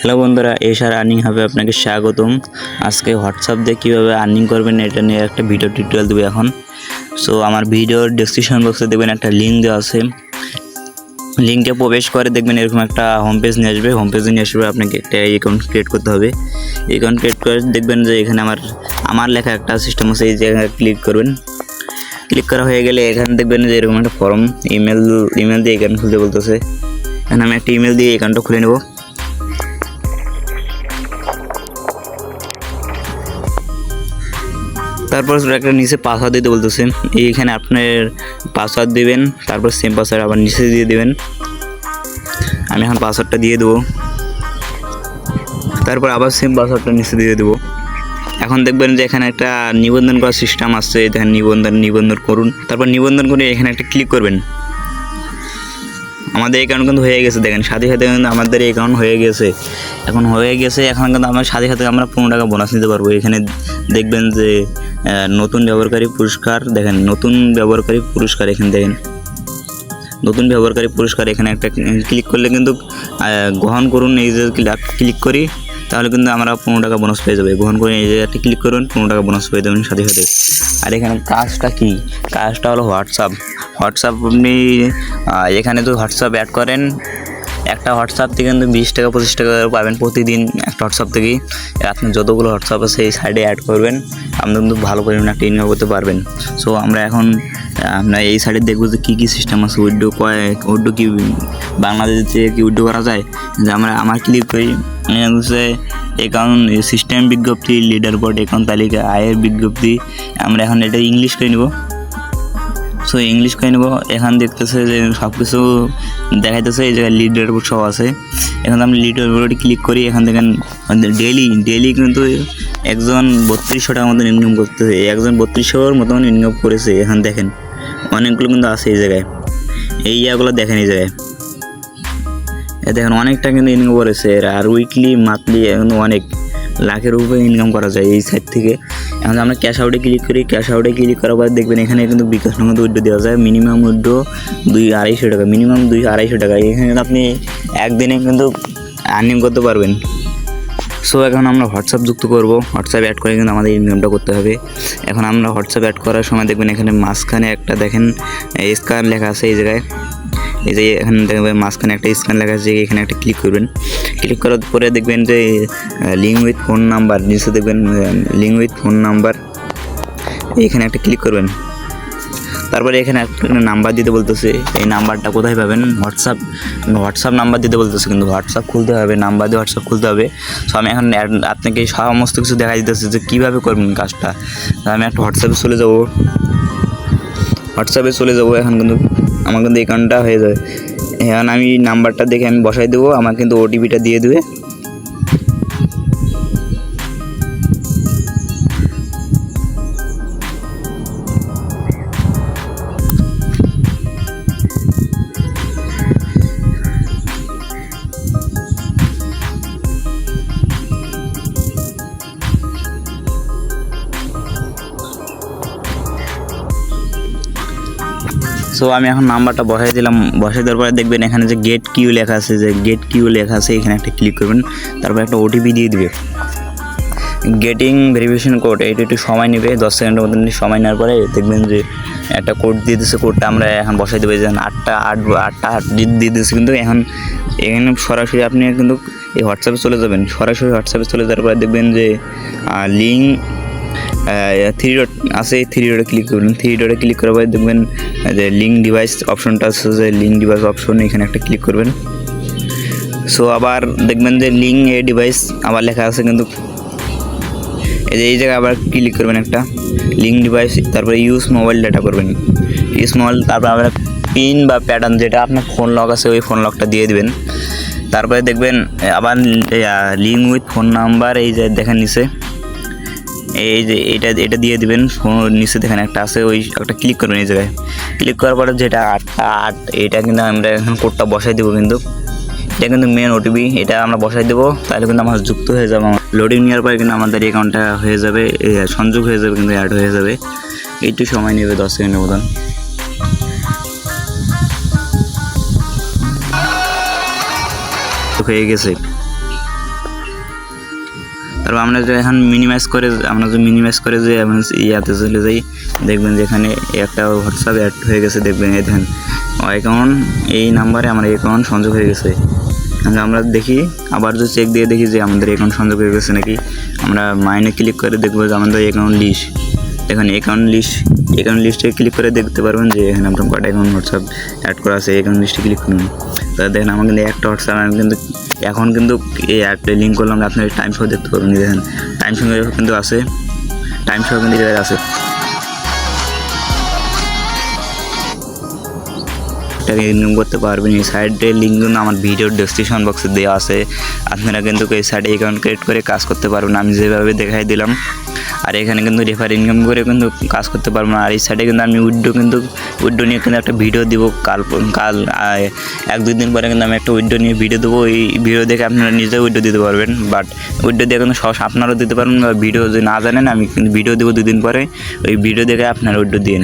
Hello বন্ধুরা এশার earning হবে আপনাকে স্বাগতম। আজকে হোয়াটসঅ্যাপ দিয়ে কীভাবে আর্নিং করবেন এটা নিয়ে একটা ভিডিও টিউটোরিয়াল দেবো এখন। সো আমার ভিডিওর ডিসক্রিপশন বক্সে দেখবেন একটা লিঙ্ক দেওয়া আছে। লিঙ্কে প্রবেশ করে দেখবেন এরকম একটা হোম পেজ নিয়ে আসবে। হোম পেজে নিয়ে আসবে আপনাকে একটা অ্যাকাউন্ট ক্রিয়েট করতে হবে। অ্যাকাউন্ট ক্রিয়েট করে দেখবেন যে এখানে আমার আমার লেখা একটা সিস্টেম আছে, এই জায়গায় ক্লিক করবেন। ক্লিক করা হয়ে গেলে এখানে দেখবেন যে এরকম একটা ফর্ম ইমেল ইমেল দিয়ে অ্যাকাউন্ট খুলতে বলতেছে। এখানে আমি একটা ইমেল দিয়ে অ্যাকাউন্টটা খুলে নেব। তারপর একটা নিচে পাসওয়ার্ড দিতে বলতেছে। এইখানে আপনার পাসওয়ার্ড দেবেন, তারপর সেম পাসওয়ার্ড আবার নিচে দিয়ে দেবেন। আমি এখন পাসওয়ার্ডটা দিয়ে দেবো। তারপর আবার সেম পাসওয়ার্ডটা নিচে দিয়ে দেবো। এখন দেখবেন যে এখানে একটা নিবন্ধন করার সিস্টেম আসছে এখানে নিবন্ধন নিবন্ধন করুন। তারপর নিবন্ধন করে এখানে একটা ক্লিক করবেন। আমাদের অ্যাকাউন্ট কিন্তু হয়ে গেছে, দেখেন, সাথে সাথে কিন্তু আমাদের অ্যাকাউন্ট হয়ে গেছে। এখন হয়ে গেছে, এখন কিন্তু আমরা সাথে সাথে আমরা পনেরো টাকা বোনাস নিতে পারব। এখানে দেখবেন যে নতুন ব্যবহারকারী পুরস্কার, দেখেন, নতুন ব্যবহারকারী পুরস্কার এখানে, দেখেন। নতুন ব্যবহারকারী পুরস্কার এখানে একটা ক্লিক করলে কিন্তু গ্রহণ করুন, এই যে ক্লিক করি, তাহলে কিন্তু আমরা পনেরো টাকা বোনাস পেয়ে যাবে। গ্রহণ করে এই জায়গাটা ক্লিক করুন, পনেরো টাকা বোনাস পেয়ে যাবেন সাথে সাথে। আর এখানে কাজটা কী? কাজটা হলো হোয়াটসঅ্যাপ হোয়াটসঅ্যাপ আপনি এখানে তো হোয়াটসঅ্যাপ অ্যাড করেন। একটা হোয়াটসঅ্যাপ থেকে কিন্তু বিশ টাকা, পঁচিশ টাকা পাবেন প্রতিদিন একটা হোয়াটসঅ্যাপ থেকেই। আপনি যতগুলো হোয়াটসঅ্যাপ আছে এই সাইডে অ্যাড করবেন। আপনি কিন্তু ভালো পরিমাণে একটা ইনকাম করতে পারবেন। সো আমরা এখন আমরা এই সাইডে দেখব যে কী কী সিস্টেম আছে, উইডো কয়, উইডো কি বাংলাদেশ থেকে কি উইডো করা যায়? যে আমরা, আমার ক্লিক করি হচ্ছে অ্যাকাউন্ট সিস্টেম বিজ্ঞপ্তি লিডার বোর্ড অ্যাকাউন্ট তালিকা, আয়ের বিজ্ঞপ্তি। আমরা এখন এটা ইংলিশ করে নেব। সো ইংলিশ করে নেব। এখান দেখতেছে যে সব কিছু দেখাইতেছে, এই জায়গায় লিডার বোর্ড সব আছে। এখানে আমি লিডার বোর্ডে ক্লিক করি, এখান থেকে ডেলি ডেলি কিন্তু একজন বত্রিশশো টাকার মতন ইনকাম করতেছে। একজন বত্রিশশোর মতন ইনকাম করেছে, এখান দেখেন। অনেকগুলো কিন্তু আছে এই জায়গায়। এই ইয়াগুলো দেখেন এই জায়গায়। দেখেন, অনেকটা কিন্তু ইনকাম করেছে আর উইকলি মান্থলি অনেক। লাখের উপরে ইনকাম করা যায় এই সাইট থেকে। এখন আমরা ক্যাশ আউটে ক্লিক করি ক্যাশ আউটে ক্লিক করার পর দেখবেন এখানে কিন্তু বিকাশ নগদ উইড্রো দেওয়া যায়। মিনিমাম উইড্রো দুই আড়াইশো টাকা মিনিমাম দুই আড়াইশো টাকা। এখানে আপনি একদিনে কিন্তু আর্নিং করতে পারবেন। সো এখন আমরা হোয়াটসঅ্যাপ যুক্ত করব। হোয়াটসঅ্যাপ অ্যাড করে কিন্তু আমাদের ইনকামটা করতে হবে। এখন আমরা হোয়াটসঅ্যাপ অ্যাড করার সময় দেখবেন এখানে মাঝখানে একটা দেখেন স্ক্যান লেখা আছে এই জায়গায়। এই যে এখানে দেখবেন মাঝখানে একটা স্ক্যান লেখা আছে, এখানে একটা ক্লিক করবেন। ক্লিক করার পরে দেখবেন যে লিঙ্ক উইথ ফোন নাম্বার নিচে দেখবেন লিঙ্ক উইথ ফোন নাম্বার এখানে একটা ক্লিক করবেন। তারপরে এখানে একটা নাম্বার দিতে বলতেছে, এই নাম্বারটা কোথায় পাবেন? হোয়াটসঅ্যাপ হোয়াটসঅ্যাপ নাম্বার দিতে বলতেছে, কিন্তু হোয়াটসঅ্যাপ খুলতে হবে নাম্বার দিয়ে হোয়াটসঅ্যাপ খুলতে হবে। সো আমি এখন আপনাকে সমস্ত কিছু দেখা দিতেছে যে, কীভাবে করবেন কাজটা। আমি একটা হোয়াটসঅ্যাপে চলে যাব। হোয়াটসঅ্যাপে চলে যাব, এখন কিন্তু আমার কিন্তু অ্যাকাউন্টটা হয়ে যাবে। এখন আমি নাম্বারটা দেখে আমি বসাই দেবো, আমার কিন্তু ওটিপিটা দিয়ে দেবে। সো আমি এখন নাম্বারটা বসাই দিলাম। বসাই দেওয়ার পরে দেখবেন এখানে যে গেট কিউ লেখা আছে, যে গেট কিউ লেখা আছে, এখানে একটা ক্লিক করবেন। তারপর একটা ওটিপি দিয়ে দিবে। গেটিং ভেরিফিকেশন কোড এটা একটু সময় নেবে, দশ সেকেন্ডের মতন সময় নেওয়ার পরে দেখবেন যে একটা কোড দিয়ে দিচ্ছে কোডটা আমরা এখন বসাই দেবো। যে আটটা, আট আটটা, আট দিয়ে দিয়ে দিচ্ছে কিন্তু এখন, এখানে সরাসরি আপনি কিন্তু এই হোয়াটসঅ্যাপে চলে যাবেন। সরাসরি হোয়াটসঅ্যাপে চলে যাওয়ার পরে দেখবেন যে লিঙ্ক থ্রি ডট আছে থ্রি ডটে ক্লিক করবেন। থ্রি ডটে ক্লিক করার পরে দেখবেন যে লিঙ্ক ডিভাইস অপশনটা আছে, যে লিঙ্ক ডিভাইস অপশন এখানে একটা ক্লিক করবেন। সো আবার দেখবেন যে লিঙ্ক এ ডিভাইস আবার লেখা আছে কিন্তু এই যে, এই জায়গায় আবার ক্লিক করবেন একটা। লিঙ্ক ডিভাইস তারপরে ইউজ মোবাইল ডাটা করবেন। ইউজ মোবাইল তারপর আবার পিন বা প্যাটার্ন যেটা আপনার ফোন লক আছে, ওই ফোন লকটা দিয়ে দিবেন। তারপরে দেখবেন, আবার লিঙ্ক উইথ ফোন নাম্বার এই যে দেখেন নিচে। এই যে এটা এটা দিয়ে দিবেন ফোন নিচে দেখেন একটা আছে, ওই একটা ক্লিক করবেন এই জায়গায়। ক্লিক করার পরে যেটা আটটা আট, এটা কিন্তু আমরা এখন কোডটা বসাই দেবো কিন্তু। এটা কিন্তু মেন ওটিপি এটা আমরা বসাই দেবো, তাহলে কিন্তু আমার যুক্ত হয়ে যাবে আমার। লোডিং নেওয়ার পরে কিন্তু আমাদের অ্যাকাউন্টটা হয়ে যাবে সংযোগ হয়ে যাবে কিন্তু অ্যাড হয়ে যাবে। একটু সময় নেবে, দশ সেকেন্ডের মতন। হয়ে গেছে। তারপর আমরা যে এখন মিনিমাইজ করে, আমরা যে মিনিমাইজ করে যে ইয়াতে চলে যাই, দেখবেন যে এখানে একটা হোয়াটসঅ্যাপ অ্যাড হয়ে গেছে, দেখবেন এই দেখেন অ্যাকাউন্ট এই নাম্বারে আমার অ্যাকাউন্ট সংযোগ হয়ে গেছে। আমরা দেখি, আবার যদি চেক দিয়ে দেখি যে আমাদের অ্যাকাউন্ট সংযোগ হয়ে গেছে নাকি। আমরা মাইনে ক্লিক করে দেখব যে আমাদের অ্যাকাউন্ট লিস্ট দেখেন অ্যাকাউন্ট লিস্ট অ্যাকাউন্ট লিস্টে ক্লিক করে দেখতে পারবেন যে এখানে আপনার কটা অ্যাকাউন্ট হোয়াটসঅ্যাপ অ্যাড করা আছে অ্যাকাউন্ট লিস্টে ক্লিক করুন। তা দেখেন, আমার কিন্তু একটা হোয়াটসঅ্যাপ আমি কিন্তু এখন কিন্তু এই অ্যাপটা লিঙ্ক করলাম আপনার টাইম সহ দেখতে পারবেন দেখেন টাইম সঙ্গে কিন্তু আছে টাইম সহ কিন্তু আছে। ইনকাম করতে পারবেন, এই সাইডে লিঙ্ক কিন্তু আমার ভিডিওর ডেসক্রিপশন বক্সে দেওয়া আছে। আপনারা কিন্তু এই সাইডে অ্যাকাউন্ট ক্রিয়েট করে কাজ করতে পারবেন, আমি যেভাবে দেখাই দিলাম। আর এখানে কিন্তু রেফার ইনকাম করে কিন্তু কাজ করতে পারব না। আর এই সাইডে কিন্তু আমি উইডো কিন্তু উইডো নিয়ে কিন্তু একটা ভিডিও দিব। কাল কাল এক দুই দিন পরে কিন্তু আমি একটা উইডো নিয়ে ভিডিও দেবো। এই ভিডিও দেখে আপনারা নিজেও উইডো দিতে পারবেন। বাট উইডো দিয়ে কিন্তু সহজ আপনারাও দিতে পারবেন বা ভিডিও যদি না জানেন, আমি কিন্তু ভিডিও দেবো দুদিন পরে। ওই ভিডিও দেখে আপনারা উইডো দিন।